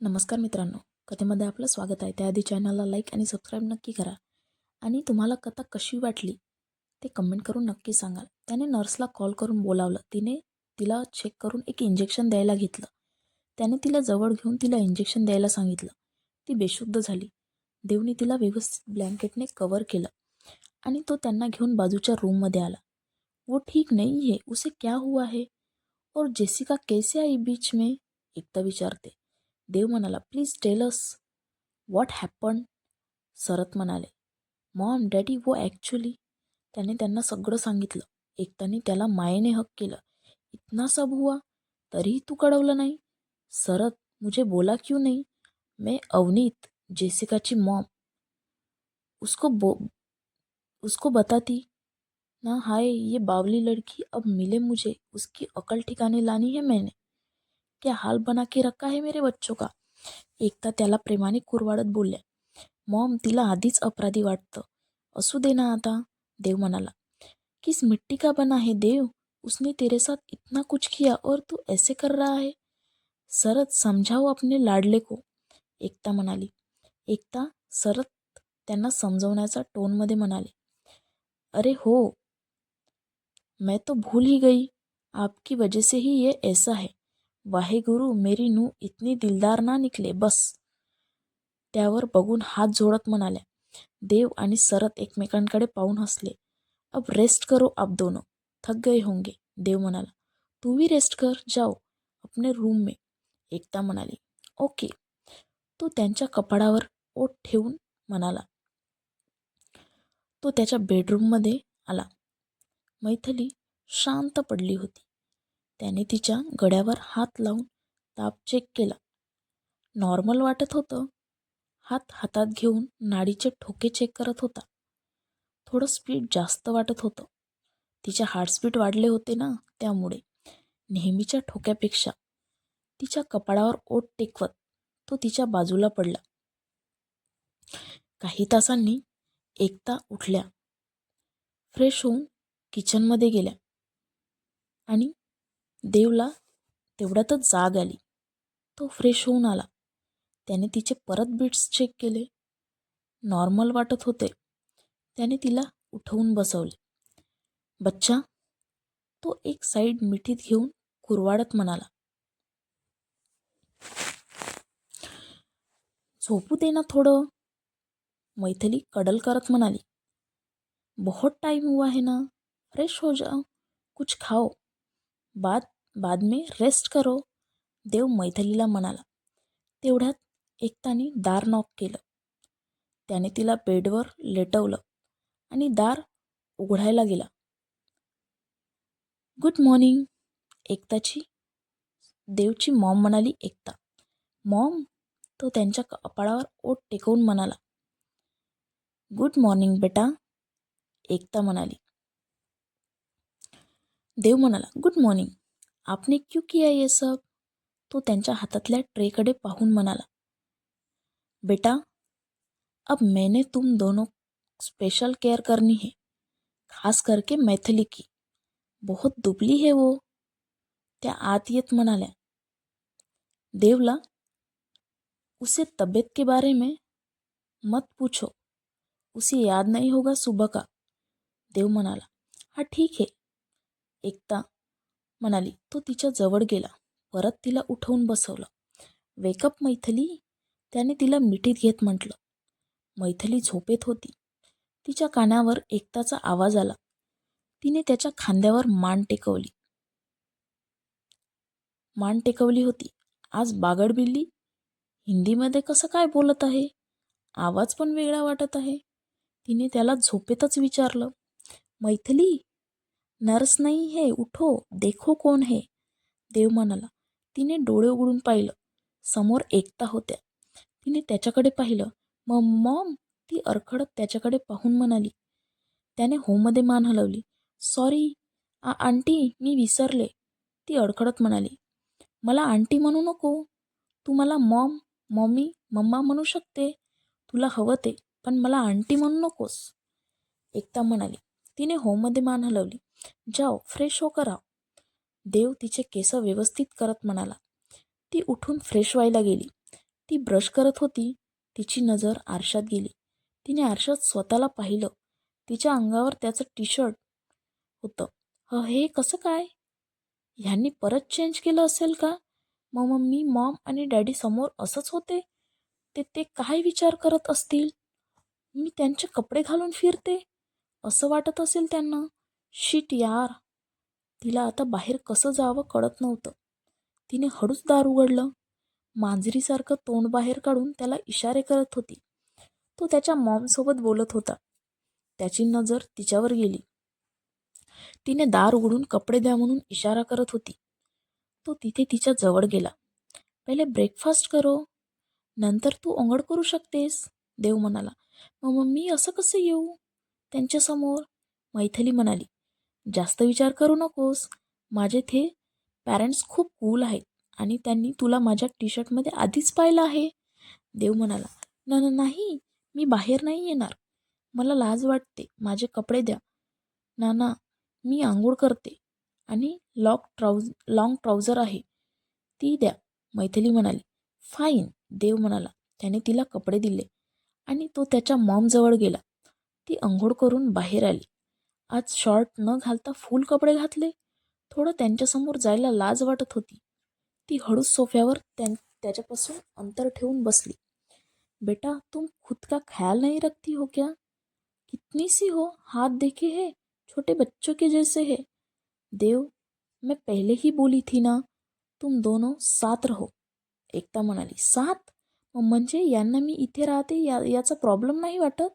नमस्कार मित्रांनो. कथेमध्ये आपलं स्वागत आहे. त्याआधी चॅनलला लाईक आणि सबस्क्राईब नक्की करा. आणि तुम्हाला कथा कशी वाटली ते कमेंट करून नक्की सांगाल. त्याने नर्सला कॉल करून बोलावलं. तिने तिला चेक करून एक इंजेक्शन द्यायला घेतलं. त्याने तिला जवळ घेऊन तिला इंजेक्शन द्यायला सांगितलं. ती बेशुद्ध झाली. देवने तिला व्यवस्थित ब्लँकेटने कवर केलं आणि तो त्यांना घेऊन बाजूच्या रूममध्ये आला. वो ठीक नहीं है उसे क्या हुआ है? और जेसिका कैसे आई बीच में? एकदा विचारते. देव म्हणाला please tell us what what happen सरत म्हणाले मॉम डॅडी वो ॲक्च्युली त्याने त्यांना सगळं सांगितलं. एकताने त्याला मायेने हक केलं. इतना सब हुआ? तरीही तू कळवलं नाही? सरत मुझे बोला क्यों नहीं? मैं अवनीत जेसिकाची मॉम उसको बो उसको बताती ना हाय ये बावली लड़की अब मिले मुझे. उसकी अकल ठिकाने लानी है मैंने. क्या हाल बना के रखा है मेरे बच्चों का. एकता त्याला प्रेमाने कुरवाडत बोलल्या, मॉम, तिला आधीच अपराधी वाटतं. असू दे ना आता. देव म्हणाला, किस मिट्टी का बना है देव? उसने तेरे साथ इतना कुछ किया और तू ऐसे कर रहा है? सरत समझाओ अपने लाडले को. एकता म्हणाली, एकता सरत त्यांना समजवण्याचा टोनमध्ये म्हणाले, अरे हो, मैं तो भूल ही गई. आपकी वजह से ही ये ऐसा है. वाहेगुरु मेरी नू इतनी दिलदार ना निकले बस. त्यावर बघून हात जोडत म्हणाल्या. देव आणि सरत एकमेकांकडे पाहून हसले. अब रेस्ट करो आप दोनों. थक गए होंगे. देव म्हणाला. तू भी रेस्ट कर जाओ. अपने रूम में. एकता म्हणाली. ओके तो त्यांच्या कपाडावर ओठ ठेवून म्हणाला. तो त्याच्या बेडरूममध्ये आला. मैथली शांत पडली होती. त्याने तिच्या गड्यावर हात लावून ताप चेक केला. नॉर्मल वाटत होतं. हात हातात घेऊन नाडीचे ठोके चेक करत होता. थोडं स्पीड जास्त वाटत होतं. तिचे हार्टस्पीड वाढले होते ना त्यामुळे. नेहमीच्या ठोक्यापेक्षा तिच्या कपाळावर ओठ टेकवत तो तिच्या बाजूला पडला. काही तासांनी एकता उठल्या. फ्रेश होऊन किचनमध्ये गेल्या. आणि देवला तेवढ्यातच जाग आली. तो फ्रेश होऊन आला. त्याने तिचे परत बीट्स चेक केले. नॉर्मल वाटत होते. त्याने तिला उठवून बसवले. बच्चा तो एक साईड मिठीत घेऊन कुरवाडत म्हणाला झोपू दे ना थोडं. मैथिली कडल करत म्हणाली बहुत टाइम हुआ है ना. फ्रेश हो जाओ. कुछ खाओ. बाद बाद में रेस्ट करो. देव मैथिलीला म्हणाला. तेवढ्यात एकताने दार नॉक केलं. त्याने तिला बेडवर लेटवलं आणि दार उघडायला गेला. गुड मॉर्निंग एकताची देवची मॉम म्हणाली एकता. मॉम तो त्यांच्या कपाळावर ओट टेकवून म्हणाला. गुड मॉर्निंग बेटा. एकता म्हणाली. देव म्हणाला गुड मॉर्निंग आपने क्यों किया ये सब? तो त्यांच्या हातातल्या ट्रेकडे पाहून म्हणाला बेटा अब मैंने तुम दोनों स्पेशल केयर करनी है खास करके मैथिली की. बहुत दुबली है वो. त्या आत येत म्हणाल्या देवला उसे तबीयत के बारे में मत पूछो. उसे याद नहीं होगा सुबह का. देव म्हणाला हा ठीक है. एकता म्हणाली तो तिच्या जवळ गेला. परत तिला उठवून बसवलं. Wake up Maithili. त्याने तिला मिठीत घेत म्हटलं. मैथली झोपेत होती. तिच्या कानावर एकताचा आवाज आला. तिने त्याच्या खांद्यावर मान टेकवली. मान टेकवली होती. आज बागड बिल्ली? हिंदीमध्ये कसं काय बोलत आहे? आवाज पण वेगळा वाटत आहे. तिने त्याला झोपेतच विचारलं. मैथली नर्स नाही हे उठो देखो कोण हे. देव म्हणाला तिने डोळे उघडून पाहिलं. समोर एकता होत्या. तिने त्याच्याकडे पाहिलं. मग मॉम ती अरखडत त्याच्याकडे पाहून म्हणाली. त्याने होमध्ये मान हलवली. सॉरी आ आंटी मी विसरले. ती अडखडत म्हणाली. मला आंटी म्हणू नको. तू मला मॉम मॉमी मम्मा म्हणू शकते. तुला हवं ते पण मला आंटी म्हणू नकोस. एकता म्हणाली. तिने होमध्ये मान हलवली. जाओ फ्रेश हो करा देव तिचे केस व्यवस्थित करत म्हणाला. ती उठून फ्रेश व्हायला गेली. ती ब्रश करत होती. तिची नजर आरशात गेली. तिने आरशात स्वतःला पाहिलं. तिच्या अंगावर त्याचं टी शर्ट होतं. ह हे कसं काय? ह्यांनी परत चेंज केलं असेल का? मग मम्मी मॉम आणि डॅडी समोर असंच होते? ते ते काय विचार करत असतील? मी त्यांचे कपडे घालून फिरते? असं वाटत असेल त्यांना. शिट यार तिला आता बाहेर कसं जावं कळत नव्हतं. तिने हळूच दार उघडलं. मांजरीसारखं तोंड बाहेर काढून त्याला इशारे करत होती. तो त्याच्या मॉमसोबत बोलत होता. त्याची नजर तिच्यावर गेली. तिने दार उघडून कपडे द्या म्हणून इशारा करत होती. तो तिथे तिच्या जवळ गेला. पहिले ब्रेकफास्ट करो. नंतर तू ओंगड करू शकतेस देव म्हणाला. मग मम्मी असं कसं येऊ? त्यांच्यासमोर मैथिली म्हणाली. जास्त विचार करू नकोस. माझे ते पॅरेंट्स खूप कूल आहेत आणि त्यांनी तुला माझ्या टी शर्टमध्ये आधीच पाहिलं आहे. देव म्हणाला न नाही मी बाहेर नाही येणार. मला लाज वाटते. माझे कपडे द्या. ना ना मी आंघोळ करते आणि लॉक ट्राऊज लाँग ट्राउझर आहे. ती द्या. मैथिली म्हणाली फाईन देव म्हणाला त्याने तिला कपडे दिले आणि तो त्याच्या मॉमजवळ गेला. ती अंघोळ करून बाहेर आली. आज शॉर्ट न घालता फुल कपडे घातले. थोडं त्यांच्यासमोर जायला लाज वाटत होती. ती हळूच सोफ्यावर त्यां त्याच्यापासून अंतर ठेवून बसली. बेटा तुम खुद का ख्याल नहीं रखती हो क्या? कितनी सी हो? हाथ देखे है? छोटे बच्चों के जैसे है? देव मैं पहले ही बोली थी ना तुम दोनों साथ रहो. एकता म्हणाली साथ? मग म्हणजे यांना मी इथे राहते या याचा प्रॉब्लेम नाही वाटत?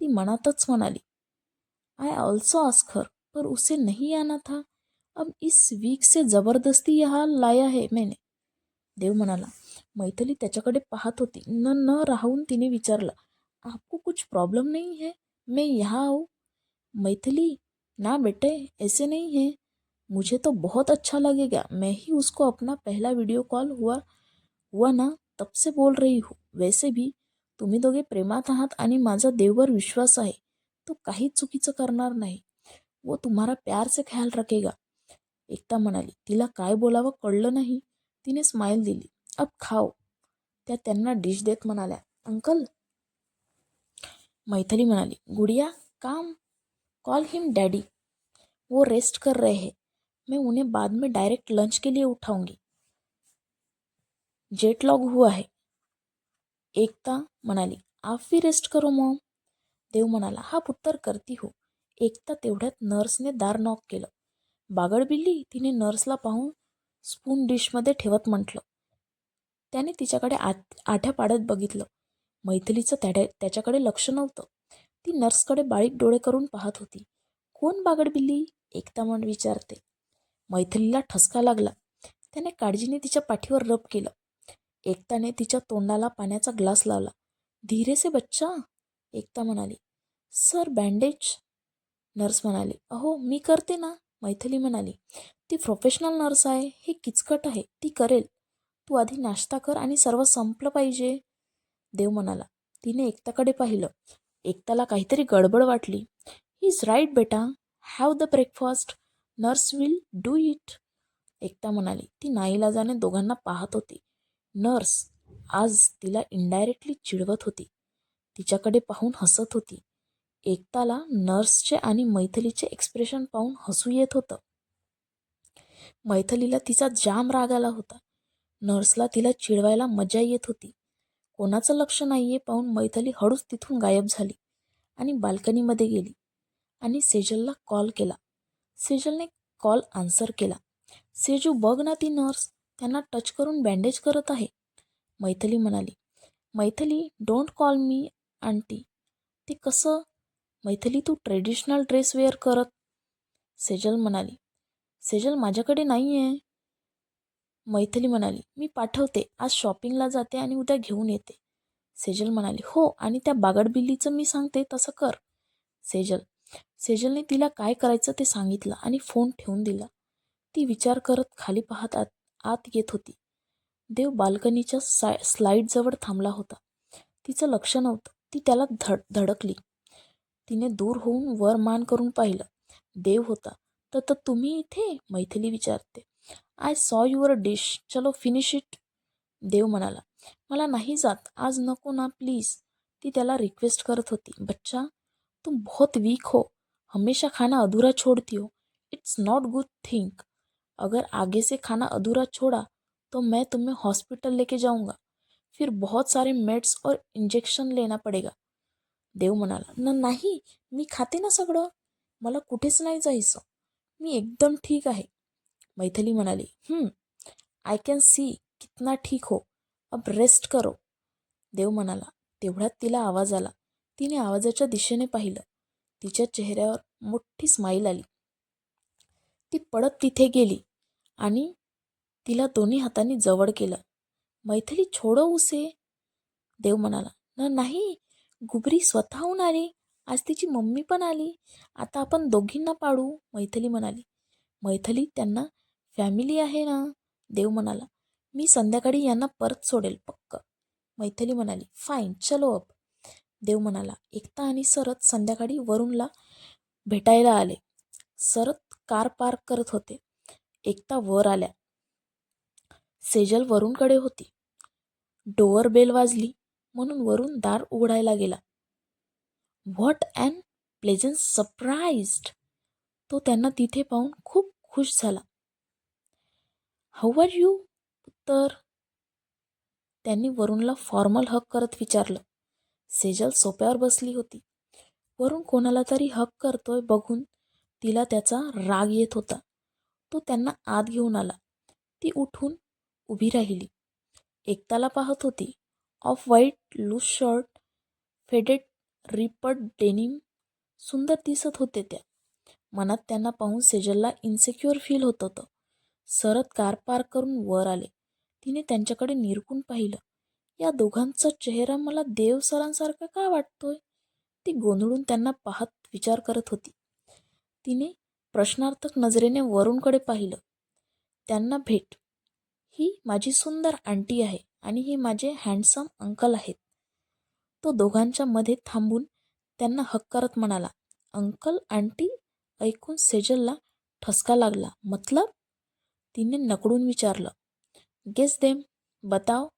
ती मनातच म्हणाली आई ऑल्सो आस्क हर पर उसे नहीं आना था? अब इस वीक से ज़बरदस्ती यहाँ लाया है मैंने। देव म्हणाला, मैथिली त्याच्याकडे पाहत होती. न न राहून तिने विचारलं, आपको कुछ प्रॉब्लम नहीं है? मैं यहाँ आऊँ. मैथिली? ना बेटे, ऐसे नहीं है. मुझे तो बहुत अच्छा लगेगा. मैं ही उसको अपना पहला वीडियो कॉल हुआ हुआ ना, तब से बोल रही हूँ. वैसे भी तुम्ही दोघे प्रेमात आहात आणि माझा देववर विश्वास आहे. तो काही चुकीचं करणार नाही. वो तुम्हारा प्यार से ख्याल रखेगा. एकता म्हणाली तिला काय बोलावं कळलं नाही. तिने स्माईल दिली अब खाओ. त्या त्यांना डिश देत म्हणाल्या अंकल. मैथिली म्हणाली गुड़िया काम. कॉल हिम डॅडी वो रेस्ट कर रहे हैं. मैं उन्हें बाद में डायरेक्ट लंच के लिए उठाऊंगी. जेट लॉग हुआ है. एकता म्हणाली आप भी रेस्ट करो मॉम देव म्हणाला हा पुत्तर करती हो. एकता तेवढ्यात नर्सने दार नॉक केलं. बागड बिल्ली तिने नर्सला पाहून स्पून डिशमध्ये ठेवत म्हटलं. त्याने तिच्याकडे आ आठ्या पाडत बघितलं. मैथिलीचं त्याड्या त्याच्याकडे लक्ष नव्हतं. ती नर्सकडे बारीक डोळे करून पाहत होती. कोण बागड बिल्ली? एकता म्हण विचारते. मैथिलीला ठसका लागला. त्याने काळजीने तिच्या पाठीवर रब केलं. एकताने तिच्या तोंडाला पाण्याचा ग्लास लावला. धीरे से बच्चा एकता म्हणाली. सर बँडेज नर्स म्हणाली अहो मी करते ना मैथिली म्हणाली. ती प्रोफेशनल नर्स आहे हे किचकट आहे ती करेल. तू आधी नाश्ता कर आणि सर्व संपलं पाहिजे. देव म्हणाला तिने एकताकडे पाहिलं. एकताला काहीतरी गडबड वाटली. ही इज राईट बेटा. Have the breakfast nurse will do it Ekta म्हणाली ती नाईलाजाने दोघांना पाहत होती. नर्स आज तिला इनडायरेक्टली चिडवत होती. तिच्याकडे पाहून हसत होती. एकताला नर्सचे आणि मैथिलीचे एक्सप्रेशन पाहून हसू येत होतं. मैथिलीला तिचा जाम राग आला होता. नर्सला तिला चिडवायला मजा येत होती. कोणाचं लक्ष नाही आहे पाहून मैथली हळूच तिथून गायब झाली आणि बाल्कनीमध्ये गेली आणि सेजलला कॉल केला. सेजलने कॉल आन्सर केला. सेजू बघ ना ती नर्स त्यांना टच करून बँडेज करत आहे. मैथली म्हणाली Maithili don't call me aunty ते कसं मैथिली तू ट्रेडिशनल ड्रेस वेअर करत सेजल म्हणाली. सेजल माझ्याकडे नाही आहे मैथिली म्हणाली. मी पाठवते. आज शॉपिंगला जाते आणि उद्या घेऊन येते. सेजल म्हणाली. हो आणि त्या बागड बिल्लीचं मी सांगते तसं कर. सेजल. सेजलने तिला काय करायचं ते सांगितलं आणि फोन ठेवून दिला. ती विचार करत खाली पाहत आत आत येत होती. देव बाल्कनीच्या सा स्लाईडजवळ थांबला होता. तिचं लक्ष नव्हतं. ती त्याला धड धडकली. तिने दूर होऊन वर मान करून पाहिलं. देव होता. तर तर तुम्ही इथे? मैथिली विचारते. आय सॉ युअर डिश चलो फिनिश इट देव म्हणाला. मला नाही जात. आज नको ना प्लीज़ ती त्याला रिक्वेस्ट करत होती. बच्चा, तुम बहुत वीक हो. हमेशा खाना अधूरा छोड़ती हो. इट्स नॉट गुड थिंक अगर आगे से खाना अधूरा छोड़ा तो मैं तुम्हें हॉस्पिटल लेके जाऊँगा. फिर बहुत सारे मेड्स और इंजेक्शन लेना पडेगा. देव म्हणाला न नाही मी खाते ना सगळं. मला कुठेच नाही जायचं. मी एकदम ठीक आहे. मैथिली म्हणाली आय कॅन सी कितना ठीक हो. अब रेस्ट करो. देव म्हणाला तेवढ्यात तिला आवाज आला. तिने आवाजाच्या दिशेने पाहिलं. तिच्या चेहऱ्यावर मोठी स्माईल आली. ती पडत तिथे गेली आणि तिला दोन्ही हातांनी जवळ केलं. मैथिली छोडो उसे देव म्हणाला न नाही घुबरी स्वतःहून आली. आज तिची मम्मी पण आली. आता आपण दोघींना पाडू मैथली म्हणाली. मैथली त्यांना फॅमिली आहे ना? देव म्हणाला. मी संध्याकाळी यांना परत सोडेल पक्क. मैथली म्हणाली. फाईन चलो अप देव म्हणाला. एकता आणि सरत संध्याकाळी वरुणला भेटायला आले. सरत कार पार्क करत होते. एकता वर आल्या. सेजल वरुणकडे होती. डोअर बेल वाजली. म्हणून वरून दार उघडायला गेला. व्हॉट अँड प्लेझंट सरप्राईज्ड तो त्यांना तिथे पाहून खूप खुश झाला. हाऊ आर यू तर त्यांनी वरुणला फॉर्मल हक करत विचारलं. सेजल सोप्यावर बसली होती. वरुण कोणाला तरी हक करतोय बघून तिला त्याचा राग येत होता. तो त्यांना आत घेऊन आला. ती उठून उभी राहिली. एकताला पाहत होती. Off white loose shirt faded ripped denim सुंदर दिसत होते त्या. मनात त्यांना पाहून सेजलला इन्सिक्युअर फील होत होतं. सरत कार पार्क करून वर आले. तिने त्यांच्याकडे निरकून पाहिलं. या दोघांचा चेहरा मला देव सरांसारखा का वाटतोय? ती गोंधळून त्यांना पाहत विचार करत होती. तिने प्रश्नार्थक नजरेने वरूणकडे पाहिलं. त्यांना भेट. ही माझी सुंदर आंटी आहे. आणि हे माझे हँडसम अंकल आहेत. तो दोघांच्या मध्ये थांबून त्यांना हक्कारत म्हणाला अंकल आंटी ऐकून सेजलला ठसका लागला. मतलब? तिने नकडून विचारलं गेस देम बताओ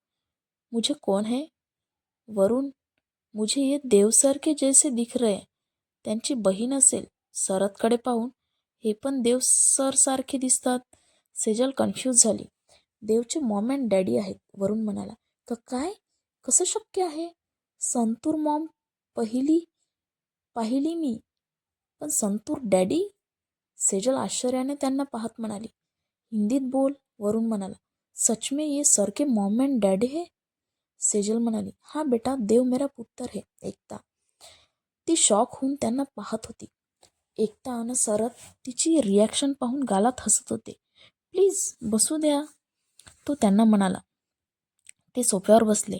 मुझे कौन है? वरुण मुझे ये देवसर के जैसे दिख रहे त्यांची बहीण असेल सरतकडे पाहून हे पण देव सारखे दिसतात. सेजल कन्फ्यूज झाली. देवचे मॉम अँड डॅडी आहेत वरुण म्हणाला. तर काय? कसं शक्य आहे? संतूर मॉम पहिली पाहिली मी. पण संतूर डॅडी सेजल आश्चर्याने त्यांना पाहत म्हणाली. हिंदीत बोल वरुण म्हणाला. सच में ये सर के मॉम एंड डॅडी है? सेजल म्हणाली. हा बेटा देव मेरा पुत्तर है एकता. ती शॉक होऊन त्यांना पाहत होती. एकता अन सरत तिची रिॲक्शन पाहून गालात हसत होते. प्लीज बसू द्या. तो त्यांना म्हणाला, ते सोफ्यावर बसले.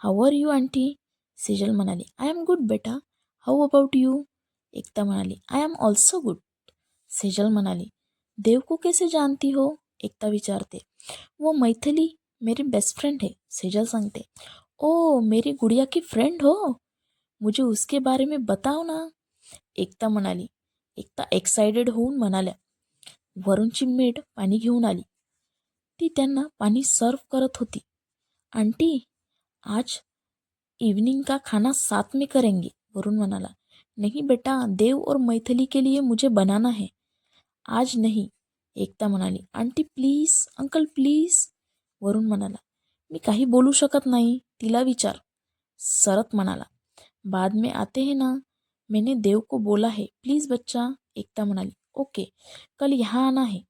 How are you aunty Sejal म्हणाली आय एम गुड बेटा. हाऊ अबाउट यू एकता म्हणाली I am also good Sejal म्हणाली देव को कैसे जानती हो? एकता विचारते, वो मैथिली मेरी बेस्ट फ्रेंड है? सेजल सांगते ओ मेरी गुड़िया की फ्रेंड हो? मुझे उसके बारे में बताओ ना. एकता म्हणाली, एकता एक्साइटेड होऊन म्हणाल्या वरूनची मेड पाणी घेऊन आली. ती त्यांना पाणी सर्व करत होती. आंटी, आज इवनिंग का खाना साथ में करेंगे, वरुण म्हणाला. नहीं बेटा, देव और मैथिली के लिए मुझे बनाना है. आज नहीं, एकता म्हणाली. Aunty please uncle please Varun म्हणाला. मी काही बोलू शकत नाही, तिला विचार. सरत म्हणाला. बाद में आते हैं ना, मैंने देव को बोला है. प्लीज़ बच्चा, एकता म्हणाली. ओके कल यहाँ आना है.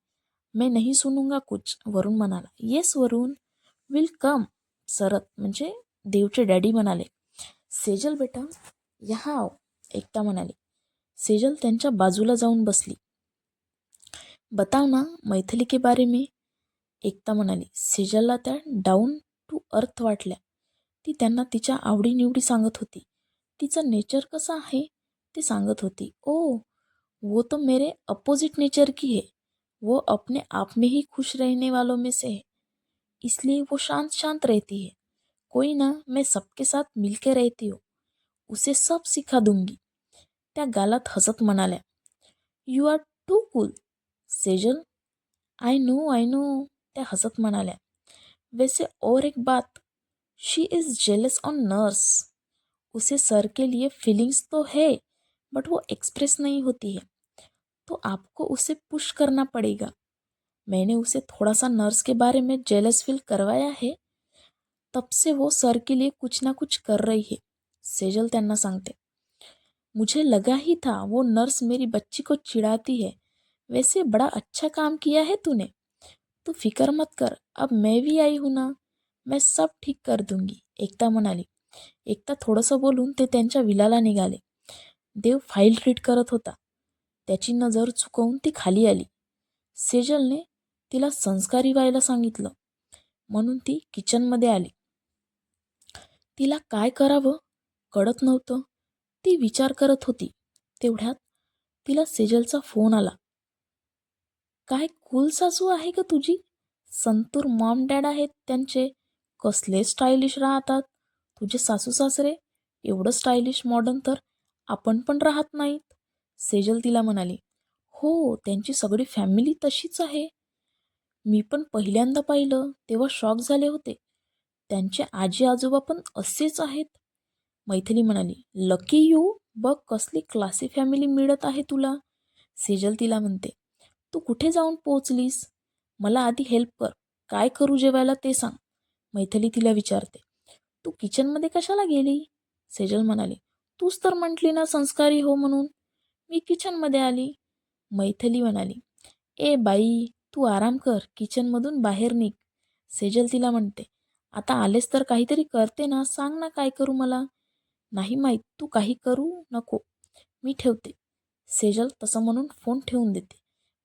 मैं नहीं सुनूंगा कुछ वरुण म्हणाला. Yes Varun. विल कम सरत म्हणजे देवचे डॅडी म्हणाले. सेजल बेटा या आओ एकता म्हणाली. सेजल त्यांच्या बाजूला जाऊन बसली. बताव ना मैथिली के बारे में एकता म्हणाली. सेजलला त्या डाऊन टू अर्थ वाटल्या. ती त्यांना तिच्या आवडीनिवडी सांगत होती. तिचं नेचर कसं आहे ते सांगत होती. ओ वो तो मेरे अपोजिट नेचर की है. वो अपने आप में ही खुश रहने वालों में से है। इसलिए वो शांत शांत रहती है। कोई ना, मैं सबके साथ मिलके रहती हूँ। उसे सब सिखा दूँगी। त्या गालात हसत म्हणाल्या you are too cool Sejal I know I know त्या हसत म्हणाल्या, वैसे और एक बात she is jealous on nurse use sir के लिए फीलिंग्स तो है बट वो एक्सप्रेस नहीं होती है। तो आपको उसे पुश करना पड़ेगा। मैंने उसे थोड़ा सा नर्स के बारे में जेलस फील करवाया है। तब से वो सर के लिए कुछ ना कुछ कर रही है। सेजल त्यांना सांगते, मुझे लगा ही था वो नर्स मेरी बच्ची को चिढ़ाती है। वैसे बड़ा अच्छा काम किया है तूने। तू फिकर मत कर, अब मैं भी आई हूँ ना। मैं सब ठीक कर दूँगी। एकता म्हणाली। एकता थोडंसं बोलून ते त्यांच्या विलाला निघाले. देव फाईल रीड करत होता. त्याची नजर चुकवून ती खाली आली. सेजलने तिला संस्कारी व्हायला सांगितलं. म्हणून ती किचनमध्ये आली. तिला काय करावं? कळत नव्हतं. ती विचार करत होती. तेवढ्यात तिला सेजलचा फोन आला. काय कुल सासू आहे का तुझी? संतूर मॉम डॅड आहेत त्यांचे. कसले स्टायलिश राहतात. तुझे सासू सासरे एवढं स्टायलिश मॉडर्न तर आपण पण राहत नाहीत. सेजल तिला म्हणाली हो त्यांची सगळी फॅमिली तशीच आहे. मी पण पहिल्यांदा पाहिलं तेव्हा शॉक झाले होते. त्यांचे आजी आजोबा पण असेच आहेत. मैथिली म्हणाली लकी यू बघ कसली क्लासी फॅमिली मिळत आहे तुला. सेजल तिला म्हणते तू कुठे जाऊन पोचलीस मला आधी हेल्प कर. काय करू जेवायला ते सांग. मैथिली तिला विचारते तू किचनमध्ये कशाला गेली? सेजल म्हणाली तूच तर म्हटली ना संस्कारी हो म्हणून. मी किचनमध्ये आली. मैथिली म्हणाली ए बाई तू आराम कर किचनमधून बाहेर निघ. सेजल तिला म्हणते आता आलेस तर काहीतरी करते ना सांग ना काय करू मला. नाही माहीत तू काही करू नको. मी ठेवते. सेजल तसं म्हणून फोन ठेवून देते.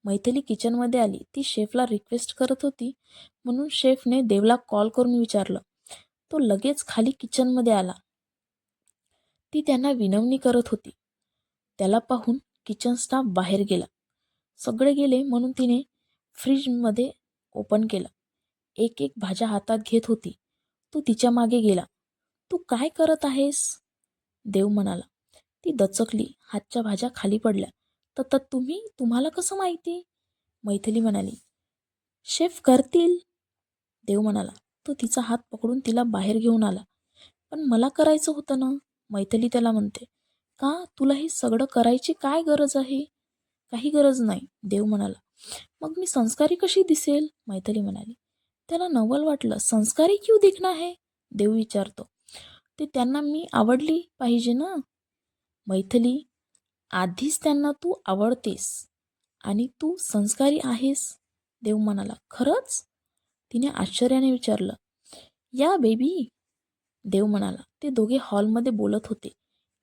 मैथिली किचनमध्ये आली. ती शेफला रिक्वेस्ट करत होती म्हणून शेफने देवला कॉल करून विचारलं. तो लगेच खाली किचनमध्ये आला. ती त्यांना विनवणी करत होती. त्याला पाहून किचन स्टाफ बाहेर गेला. सगळे गेले म्हणून तिने फ्रीजमध्ये ओपन केलं. एक एक भाज्या हातात घेत होती. तू तिच्यामागे गेला. तू काय करत आहेस? देव म्हणाला. ती दचकली. हातच्या भाज्या खाली पडल्या. तर तुम्ही? तुम्हाला कसं माहिती? मैथिली म्हणाली. शेफ करतील. देव म्हणाला. तो तिचा हात पकडून तिला बाहेर घेऊन आला. पण मला करायचं होतं ना? मैथिली त्याला म्हणते. का तुला हे सगळं करायची काय गरज आहे? काही गरज नाही देव म्हणाला. मग मी संस्कारी कशी दिसेल? मैथिली म्हणाली. त्याला नवल वाटलं. संस्कारी क्यू दिखना आहे देव विचारतो. ते त्यांना मी आवडली पाहिजे ना? मैथिली आधीच त्यांना तू आवडतेस आणि तू संस्कारी आहेस देव म्हणाला. खरंच? तिने आश्चर्याने विचारलं. या बेबी देव म्हणाला. ते दोघे हॉलमध्ये बोलत होते.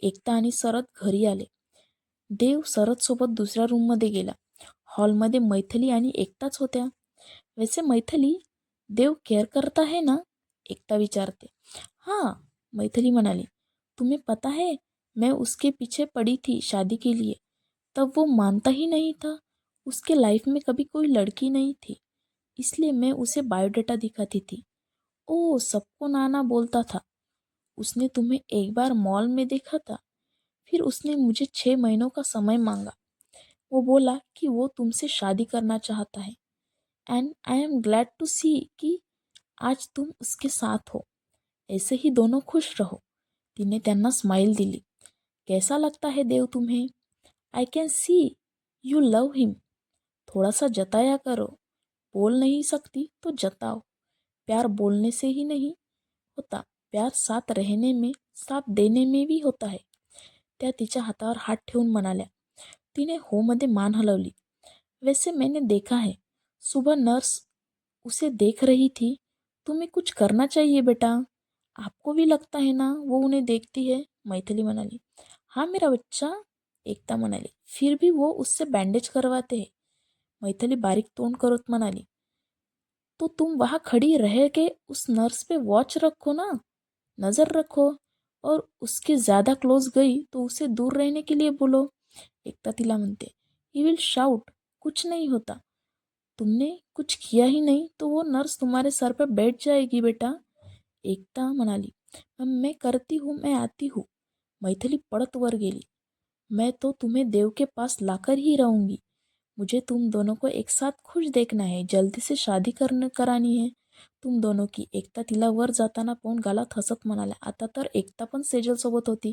एकता आणि सरत घरी आले. देव सरतसोबत दुसऱ्या रूममध्ये गेला. हॉलमध्ये मैथिली आणि एकताच होत्या. वैसे मैथिली देव केअर करता है ना? एकता विचारते. हाँ मैथिली म्हणाली. तुम्हें पता है, मैं उसके पीछे पड़ी थी, शादी के लिए. तब वो मानता ही नहीं था. उसके लाइफ में कभी कोई लड़की नहीं थी. इसलिए मैं उसे बायोडाटा दिखाती थी. ओ सबको नाना बोलता था। उसने तुम्हें एक बार मॉल में देखा था? फिर उसने मुझे छः महीनों का समय मांगा। वो बोला कि वो तुमसे शादी करना चाहता है। And I am glad to see कि आज तुम उसके साथ हो। ऐसे ही दोनों खुश रहो। तिने त्यांना स्माइल दिली। कैसा लगता है देव तुम्हें? I can see you love him थोड़ा सा जताया करो। बोल नहीं सकती तो जताओ। प्यार बोलने से ही नहीं होता। प्यार साथ रहने में, साथ देने में भी होता है। त्या तिच्या हातावर हात ठेवून म्हणाल्या, तिने हो मध्ये मान हलवली. वैसे मैंने देखा है. सुबह नर्स उसे देख रही थी. तुम्हें कुछ करना चाहिए बेटा? आपको भी लगता है ना, वो उन्हें देखती है? मैथिली म्हणाली हाँ मेरा बच्चा, एकता म्हणाली, फिर भी वो उससे बैंडेज करवाते हैं. मैथिली बारीक तोंड करत म्हणाली तो तुम वहाँ खड़ी रह के उस नर्स पे वॉच रखो ना. नज़र रखो और उसके ज़्यादा क्लोज गई तो उसे दूर रहने के लिए बोलो। एकता तिला म्हणते ही विल शाउट कुछ नहीं होता। तुमने कुछ किया ही नहीं तो वो नर्स तुम्हारे सर पर बैठ जाएगी बेटा। एकता मनाली म्हणाली मैं करती हूँ, मैं आती हूँ। मैथिली पड़त वर गेली। मैं तो तुम्हें देव के पास लाकर ही रहूँगी। मुझे तुम दोनों को एक साथ खुश देखना है। जल्दी से शादी करने, करानी है। तुम दोनो की. एकता तिला वर जाताना पाहून गालात हसत म्हणाल्या आता तर एकता पण सेजलसोबत होती.